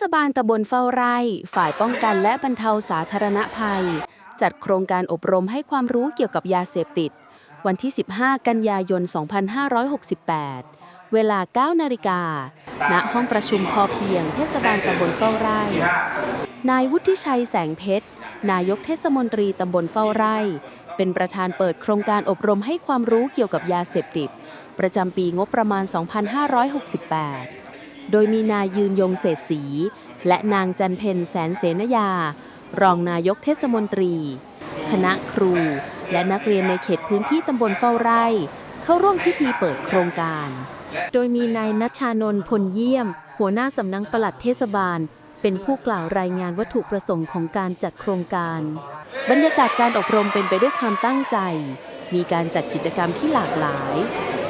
ศบาลตำบลเฝ้าไร่ ฝ่ายป้องกันและบรรเทาสาธารณภัย จัดโครงการอบรมให้ความรู้เกี่ยวกับยาเสพติด วันที่ 15 กันยายน 2568 เวลา 9 นาฬิกา ณ ห้องประชุมพอเพียง เทศบาลตำบลเฝ้าไร่ นายวุฒิชัยแสงเพชร นายกเทศมนตรีตำบลเฝ้าไร่ เป็นประธานเปิดโครงการอบรมให้ความรู้เกี่ยวกับยาเสพติด ประจำปีงบประมาณ 2568 โดยมีนายยืนยงเศรษฐีและนางจันเพนแสนเสนยา รองนายกเทศมนตรี คณะครู และนักเรียนในเขตพื้นที่ตำบลเฝ้าไร่ เข้าร่วมพิธีเปิดโครงการ โดยมีนายนัชชานนท์พลเยี่ยม หัวหน้าสำนักปลัดเทศบาล เป็นผู้กล่าวรายงานวัตถุประสงค์ของการจัดโครงการ บรรยากาศการอบรมเป็นไปด้วยความตั้งใจ มีการจัดกิจกรรมที่หลากหลาย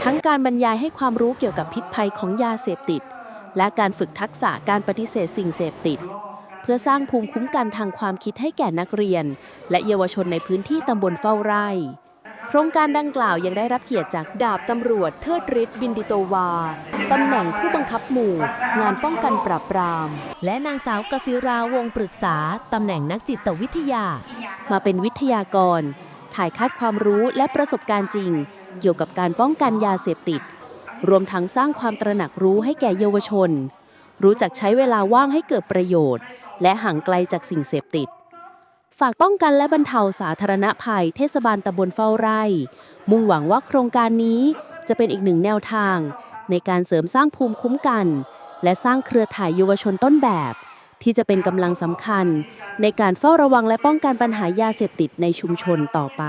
ทั้งการบรรยายให้ความรู้เกี่ยวกับพิษภัยของยาเสพติด และการฝึกทักษะการปฏิเสธสิ่งเสพติด เพื่อสร้างภูมิคุ้มกันทางความคิดให้แก่นักเรียน และเยาวชนในพื้นที่ตำบลเฝ้าไร่ โครงการดังกล่าวยังได้รับเกียรติจากดาบตำรวจเทิดฤทธิ์บินดิโตวา ตำแหน่งผู้บังคับหมู่ งานป้องกันปราบปราม และนางสาวกศิราวงปรึกษา ตำแหน่งนักจิตวิทยา มาเป็นวิทยากร ถ่ายคาดความรู้และประสบการณ์จริง เกี่ยวกับการป้องกันยาเสพติด รวมทั้งสร้างความตระหนักรู้ให้แก่เยาวชน รู้จักใช้เวลาว่างให้เกิดประโยชน์ และห่างไกลจากสิ่งเสพติด ฝากป้องกันและบรรเทาสาธารณภัยเทศบาลตำบลเฝ้าไร่ มุ่งหวังว่าโครงการนี้จะเป็นอีกหนึ่งแนวทาง ในการเสริมสร้างภูมิคุ้มกัน และสร้างเครือข่ายเยาวชนต้นแบบ ที่จะเป็นกำลังสำคัญ ในการเฝ้าระวังและป้องกันปัญหายาเสพติดในชุมชนต่อไป